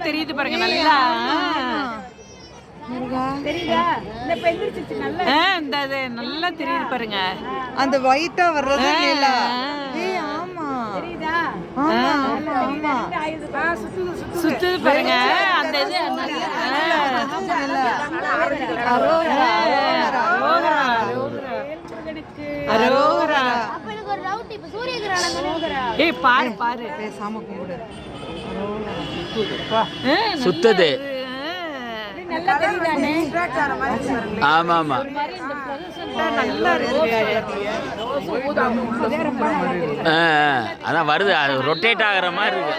தெரியுது பாருங்க நல்லா நல்லா தெரியுது பாருங்க அந்த ஒயிட்டா வர்றது சுத்துது சுத்து சுத்துது பாருங்க அந்த இது நல்லா அரோகரா? ஏய் பாரு பாரு பேசாம கும்பிடு சுத்துது. ஆமா ஆமா. அதான் வருது. அது ரொட்டேட் ஆகுற மாதிரி இருக்கு.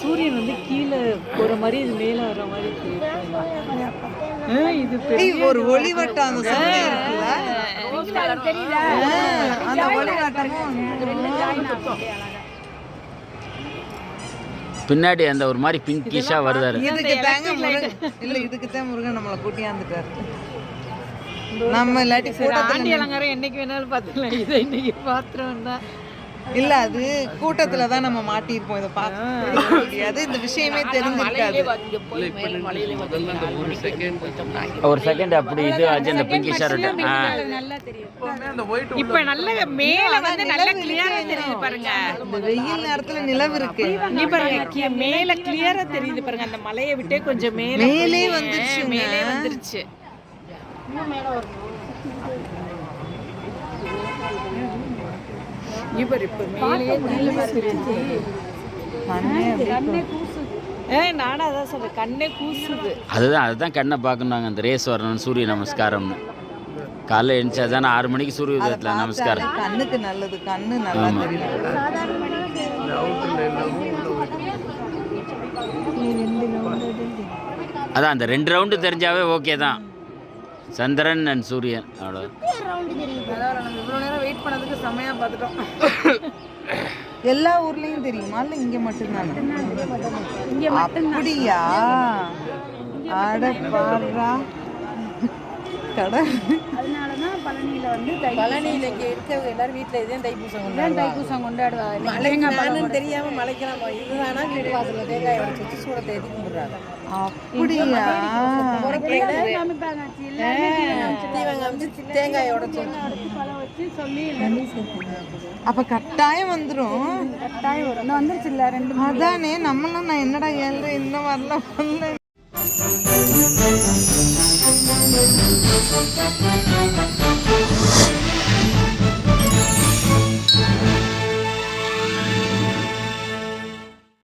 சூரியன் வந்து கீழே போற மாதிரி இது மேல வர மாதிரி இது ஒரு ஒளிவட்டம் தெரியுதா? பின்னாடி அந்த ஒரு மாதிரி பிங்கிஷா வருதாரு இதுக்கு தாங்க முருகன். இல்ல இதுக்கு தான் முருகன் நம்மளை கூட்டியாந்துட்டாரு நம்ம இல்லாட்டி ஆண்டி அலங்காரம் என்னைக்கு வேணாலும் பார்த்துக்கலாம். இதை இன்னைக்கு பாத்திரம் தான் இல்ல அது கூட்டத்துல தான் நம்ம மாட்டியிருப்போம். இதை பார்க்க முடியாது. இந்த விஷயமே தெரிஞ்சிருக்காது. ஒரு செகண்ட் அப்படி இது ஆச்சு அந்த நல்லா தெரியும். இப்ப நல்ல மேல வந்து நல்ல கிளியரா தெரியுது பாருங்க. இந்த வெயில் நேரத்துல நிலவு இருக்கு. நீ பாருங்க மேல கிளியரா தெரியுது பாருங்க. அந்த மலையை விட்டே கொஞ்சம் மேல மேலே போய், வந்துருச்சுங்க. மேலே வந்துருச்சு. இப்ப மேலே தெரியுது கண்ணே கண்ணே கூசு ஏ நானும் அதான் சொல்றேன் கண்ணே கூசுது. அதுதான் அதுதான் கண்ணை பார்க்கணுங்க அந்த ரேஸ் வரணும் சூரிய நமஸ்காரம்னு. காலைல எழுந்துச்சா தானே ஆறு மணிக்கு சூரிய உதயத்தில் நமஸ்காரம். கண்ணுக்கு நல்லது கண்ணு நல்லா தெரியும். அதான் அந்த ரெண்டு ரவுண்டு தெரிஞ்சாவே ஓகே தான். சந்திரன் அண்ட் சூரியன் அவ்வளோ வெயிட் பண்ணதுக்கு செமையா பார்த்துட்டோம். எல்லா ஊர்லயும் தெரியுமா? இல்ல இங்க மட்டும்தானா? அப்படியா? அட பாருடா கடை. அதனாலதான் பழனியில வந்து பழனியில இங்க இருக்கவங்க எல்லாரும் வீட்டுல இதே தைப்பூசம் கொண்டாடுவாங்க. தைப்பூசம் கொண்டாடுவாங்க தேங்காய் பழம் தெரியாம மலைக்கலாம் இதுதானா வீடு வாசல்ல தேங்காய் உடைச்சு வச்சு சூடத்தை ஏற்றி கும்பிடுறாங்க. அப்படியா? தேங்காய் உடைச்சு பழம் வச்சு சொல்லி அப்ப கட்டாயம் வந்துரும். கட்டாயம் வரும். வந்துருச்சு இல்ல ரெண்டு அதானே நம்மளும் நான் என்னடா ஏழ்ற இன்னும் வரல. Thank you.